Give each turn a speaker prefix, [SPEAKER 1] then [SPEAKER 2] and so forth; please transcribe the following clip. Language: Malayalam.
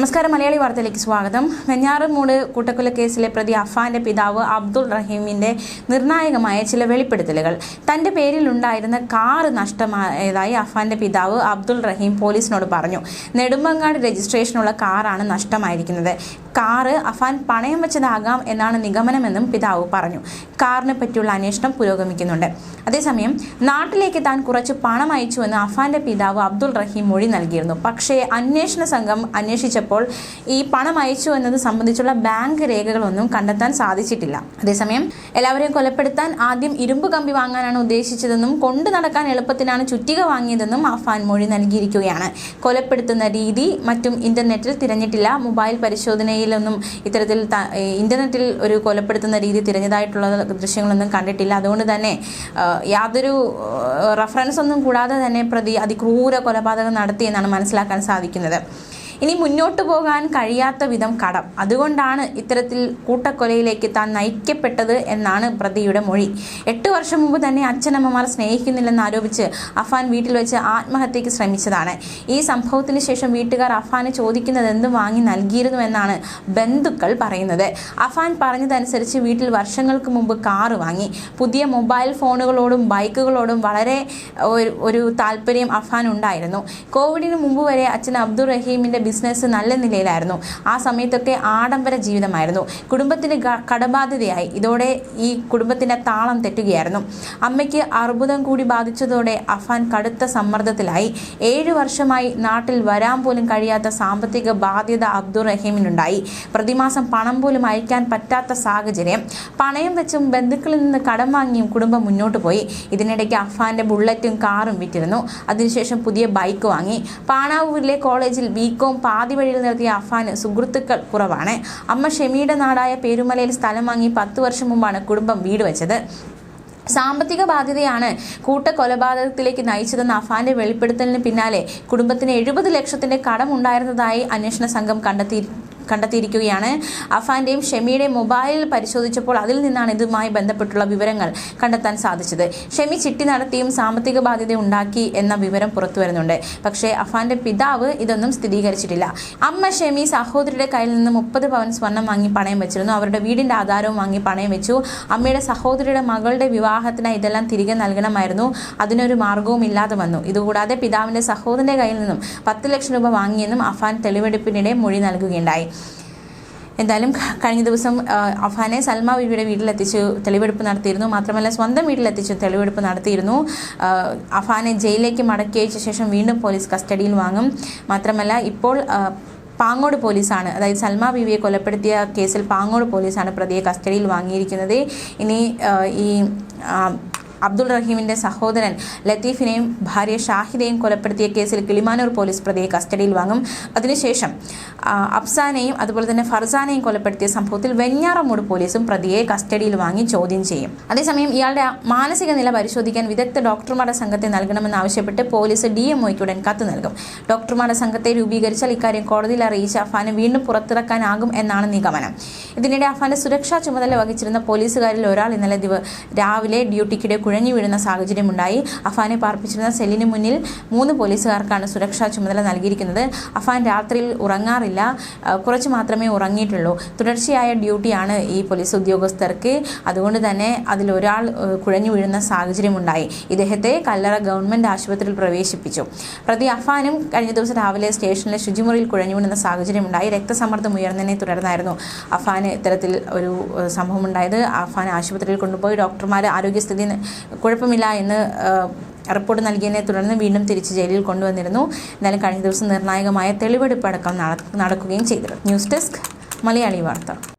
[SPEAKER 1] നമസ്കാരം മലയാളി വാർത്തയിലേക്ക് സ്വാഗതം. വെഞ്ഞാറമൂട് കൂട്ടക്കൊല കേസിലെ പ്രതി അഫാന്റെ പിതാവ് അബ്ദുൾ റഹീമിന്റെ നിർണായകമായ ചില വെളിപ്പെടുത്തലുകൾ. തന്റെ പേരിലുണ്ടായിരുന്ന കാറ് നഷ്ടമായതായി അഫാന്റെ പിതാവ് അബ്ദുൾ റഹീം പോലീസിനോട് പറഞ്ഞു. നെടുമ്പങ്ങാട് രജിസ്ട്രേഷനുള്ള കാറാണ് നഷ്ടമായിരിക്കുന്നത്. കാറ് അഫാൻ പണയം വെച്ചതാകാം എന്നാണ് നിഗമനമെന്നും പിതാവ് പറഞ്ഞു. കാറിനെ പറ്റിയുള്ള അന്വേഷണം പുരോഗമിക്കുന്നുണ്ട്. അതേസമയം നാട്ടിലേക്ക് താൻ കുറച്ച് പണം അയച്ചുവെന്ന് അഫാന്റെ പിതാവ് അബ്ദുൾ റഹീം മൊഴി നൽകിയിരുന്നു. പക്ഷേ അന്വേഷണ സംഘം അന്വേഷിച്ചപ്പോൾ ഈ പണം അയച്ചു എന്നത് സംബന്ധിച്ചുള്ള ബാങ്ക് രേഖകളൊന്നും കണ്ടെത്താൻ സാധിച്ചിട്ടില്ല. അതേസമയം എല്ലാവരെയും കൊലപ്പെടുത്താൻ ആദ്യം ഇരുമ്പ് കമ്പി വാങ്ങാനാണ് ഉദ്ദേശിച്ചതെന്നും കൊണ്ടു നടക്കാൻ എളുപ്പത്തിനാണ് ചുറ്റിക വാങ്ങിയതെന്നും അഫാൻ മൊഴി നൽകിയിരിക്കുകയാണ്. കൊലപ്പെടുത്തുന്ന രീതി മറ്റും ഇന്റർനെറ്റിൽ തിരഞ്ഞിട്ടില്ല. മൊബൈൽ പരിശോധനയിലൊന്നും ഇത്തരത്തിൽ ഇന്റർനെറ്റിൽ ഒരു കൊലപ്പെടുത്തുന്ന രീതി തിരഞ്ഞതായിട്ടുള്ള ദൃശ്യങ്ങളൊന്നും കണ്ടിട്ടില്ല. അതുകൊണ്ട് തന്നെ യാതൊരു റഫറൻസ് ഒന്നും കൂടാതെ തന്നെ പ്രതി അതിക്രൂര കൊലപാതകം നടത്തിയെന്നാണ് മനസ്സിലാക്കാൻ സാധിക്കുന്നത്. ഇനി മുന്നോട്ട് പോകാൻ കഴിയാത്ത വിധം കടം. അതുകൊണ്ടാണ് ഇത്തരത്തിൽ കൂട്ടക്കൊലയിലേക്ക് താൻ നയിക്കപ്പെട്ടത് എന്നാണ് പ്രതിയുടെ മൊഴി. എട്ട് വർഷം മുമ്പ് തന്നെ അച്ഛനമ്മമാർ സ്നേഹിക്കുന്നില്ലെന്ന് ആരോപിച്ച് അഫാൻ വീട്ടിൽ വെച്ച് ആത്മഹത്യക്ക് ശ്രമിച്ചതാണ്. ഈ സംഭവത്തിന് ശേഷം വീട്ടുകാർ അഫാന് ചോദിക്കുന്നത് എന്തും വാങ്ങി നൽകിയിരുന്നു എന്നാണ് ബന്ധുക്കൾ പറയുന്നത്. അഫാൻ പറഞ്ഞതനുസരിച്ച് വീട്ടിൽ വർഷങ്ങൾക്ക് മുമ്പ് കാറ് വാങ്ങി. പുതിയ മൊബൈൽ ഫോണുകളോടും ബൈക്കുകളോടും വളരെ ഒരു ഒരു താല്പര്യം അഫാൻ ഉണ്ടായിരുന്നു. കോവിഡിന് മുമ്പ് വരെ അച്ഛൻ അബ്ദുൾ റഹീമിന്റെ ബിസിനസ് നല്ല നിലയിലായിരുന്നു. ആ സമയത്തൊക്കെ ആഡംബര ജീവിതമായിരുന്നു. കുടുംബത്തിന് കടബാധ്യതയായി. ഇതോടെ ഈ കുടുംബത്തിന്റെ താളം തെറ്റുകയായിരുന്നു. അമ്മയ്ക്ക് അർബുദം കൂടി ബാധിച്ചതോടെ അഫാൻ കടുത്ത സമ്മർദ്ദത്തിലായി. ഏഴു വർഷമായി നാട്ടിൽ വരാൻ പോലും കഴിയാത്ത സാമ്പത്തിക ബാധ്യത അബ്ദുൾ റഹീമിനുണ്ടായി പ്രതിമാസം പണം പോലും അയക്കാൻ പറ്റാത്ത സാഹചര്യം. പണയം വെച്ചും ബന്ധുക്കളിൽ നിന്ന് കടം വാങ്ങിയും കുടുംബം മുന്നോട്ട് പോയി. ഇതിനിടയ്ക്ക് അഫാന്റെ ബുള്ളറ്റും കാറും വിറ്റിരുന്നു. അതിനുശേഷം പുതിയ ബൈക്ക് വാങ്ങി. പാണാവൂരിലെ കോളേജിൽ ബികോം പാതി വഴിയിൽ നിർത്തിയ അഫാന് സുഹൃത്തുക്കൾ കുറവാണ്. അമ്മ ഷെമിയുടെ നാടായ പേരുമലയിൽ സ്ഥലം വാങ്ങി പത്ത് വർഷം മുമ്പാണ് കുടുംബം വീട് വെച്ചത്. സാമ്പത്തിക ബാധ്യതയാണ് കൂട്ട കൊലപാതകത്തിലേക്ക് നയിച്ചതെന്ന അഫാന്റെ വെളിപ്പെടുത്തലിന് പിന്നാലെ കുടുംബത്തിന് എഴുപത് ലക്ഷത്തിന്റെ കടമുണ്ടായിരുന്നതായി അന്വേഷണ സംഘം കണ്ടെത്തി കണ്ടെത്തിയിരിക്കുകയാണ്. അഫാന്റെയും ഷെമിയുടെയും മൊബൈൽ പരിശോധിച്ചപ്പോൾ അതിൽ നിന്നാണ് ഇതുമായി ബന്ധപ്പെട്ടുള്ള വിവരങ്ങൾ കണ്ടെത്താൻ സാധിച്ചത്. ഷെമി ചിട്ടി നടത്തിയും സാമ്പത്തിക ബാധ്യത ഉണ്ടാക്കി എന്ന വിവരം പുറത്തു വരുന്നുണ്ട്. പക്ഷേ അഫാന്റെ പിതാവ് ഇതൊന്നും സ്ഥിരീകരിച്ചിട്ടില്ല. അമ്മ ഷെമി സഹോദരിയുടെ കയ്യിൽ നിന്ന് മുപ്പത് പവൻ സ്വർണം വാങ്ങി പണയം വെച്ചിരുന്നു. അവരുടെ വീടിന്റെ ആധാരവും വാങ്ങി പണയം വെച്ചു. അമ്മയുടെ സഹോദരിയുടെ മകളുടെ വിവാഹത്തിനായി ഇതെല്ലാം തിരികെ നൽകണമായിരുന്നു. അതിനൊരു മാർഗവും ഇല്ലാതെ വന്നു. ഇതുകൂടാതെ പിതാവിന്റെ സഹോദരന്റെ കയ്യിൽ നിന്നും പത്ത് ലക്ഷം രൂപ വാങ്ങിയെന്നും അഫാൻ തെളിവെടുപ്പിനിടെ മൊഴി നൽകുകയുണ്ടായി. എന്തായാലും കഴിഞ്ഞ ദിവസം അഫാനെ സൽമ ബീവിയുടെ വീട്ടിലെത്തിച്ച് തെളിവെടുപ്പ് നടത്തിയിരുന്നു. മാത്രമല്ല സ്വന്തം വീട്ടിലെത്തിച്ച് തെളിവെടുപ്പ് നടത്തിയിരുന്നു. അഫാനെ ജയിലിലേക്ക് മടക്കി അയച്ച ശേഷം വീണ്ടും പോലീസ് കസ്റ്റഡിയിൽ വാങ്ങും. മാത്രമല്ല ഇപ്പോൾ പാങ്ങോട് പോലീസാണ് അതായത് സൽമ ബീവിയെ കൊലപ്പെടുത്തിയ കേസിൽ പാങ്ങോട് പോലീസാണ് പ്രതിയെ കസ്റ്റഡിയിൽ വാങ്ങിയിരിക്കുന്നത്. ഇനി ഈ അബ്ദുൾ റഹീമിന്റെ സഹോദരൻ ലത്തീഫിനെയും ഭാര്യ ഷാഹിദയെയും കൊലപ്പെടുത്തിയ കേസിൽ കിളിമാനൂർ പോലീസ് പ്രതിയെ കസ്റ്റഡിയിൽ വാങ്ങും. അതിനുശേഷം അഫ്സാനെയും അതുപോലെ തന്നെ ഫർസാനെയും കൊലപ്പെടുത്തിയ സംഭവത്തിൽ വെഞ്ഞാറമൂട് പോലീസും പ്രതിയെ കസ്റ്റഡിയിൽ വാങ്ങി ചോദ്യം ചെയ്യും. അതേസമയം ഇയാളുടെ മാനസിക നില പരിശോധിക്കാൻ വിദഗ്ധ ഡോക്ടർമാരുടെ സംഘത്തെ നൽകണമെന്ന് ആവശ്യപ്പെട്ട് പോലീസ് ഡി എം ഒയ്ക്ക് ഉടൻ കത്ത് നൽകും. ഡോക്ടർമാരുടെ സംഘത്തെ രൂപീകരിച്ചാൽ ഇക്കാര്യം കോടതിയിൽ അറിയിച്ച് അഫാനെ വീണ്ടും പുറത്തിറക്കാനാകും എന്നാണ് നിഗമനം. ഇതിനിടെ അഫാന്റെ സുരക്ഷാ ചുമതല വഹിച്ചിരുന്ന പോലീസുകാരിൽ ഒരാൾ ഇന്നലെ രാവിലെ ഡ്യൂട്ടിക്കിടെ കുഴഞ്ഞു വീഴുന്ന സാഹചര്യമുണ്ടായി. അഫാനെ പാർപ്പിച്ചിരുന്ന സെല്ലിന് മുന്നിൽ മൂന്ന് പോലീസുകാർക്കാണ് സുരക്ഷാ ചുമതല നൽകിയിരിക്കുന്നത്. അഫാൻ രാത്രിയിൽ ഉറങ്ങാറില്ല. കുറച്ച് മാത്രമേ ഉറങ്ങിയിട്ടുള്ളൂ. തുടർച്ചയായ ഡ്യൂട്ടിയാണ് ഈ പോലീസ് ഉദ്യോഗസ്ഥർക്ക്. അതുകൊണ്ട് തന്നെ അതിലൊരാൾ കുഴഞ്ഞു വീഴുന്ന സാഹചര്യമുണ്ടായി. ഇദ്ദേഹത്തെ കല്ലറ ഗവൺമെന്റ് ആശുപത്രിയിൽ പ്രവേശിപ്പിച്ചു. പ്രതി അഫാനും കഴിഞ്ഞ ദിവസം രാവിലെ സ്റ്റേഷനിലെ ശുചിമുറിയിൽ കുഴഞ്ഞു വീഴുന്ന സാഹചര്യമുണ്ടായി. രക്തസമ്മർദ്ദം ഉയർന്നതിനെ തുടർന്നായിരുന്നു അഫാന് ഇത്തരത്തിൽ ഒരു സംഭവം ഉണ്ടായത് അഫാൻ ആശുപത്രിയിൽ കൊണ്ടുപോയി. ഡോക്ടർമാർ ആരോഗ്യസ്ഥിതി കുഴപ്പമില്ല എന്ന് റിപ്പോർട്ട് നൽകിയതിനെ തുടർന്ന് വീണ്ടും തിരിച്ച് ജയിലിൽ കൊണ്ടുവന്നിരുന്നു. എന്നാലും കഴിഞ്ഞ ദിവസം നിർണായകമായ തെളിവെടുപ്പടക്കം നട- നടക്കുകയും ചെയ്തിരുന്നു. ന്യൂസ് ഡെസ്ക് മലയാളി വാർത്ത.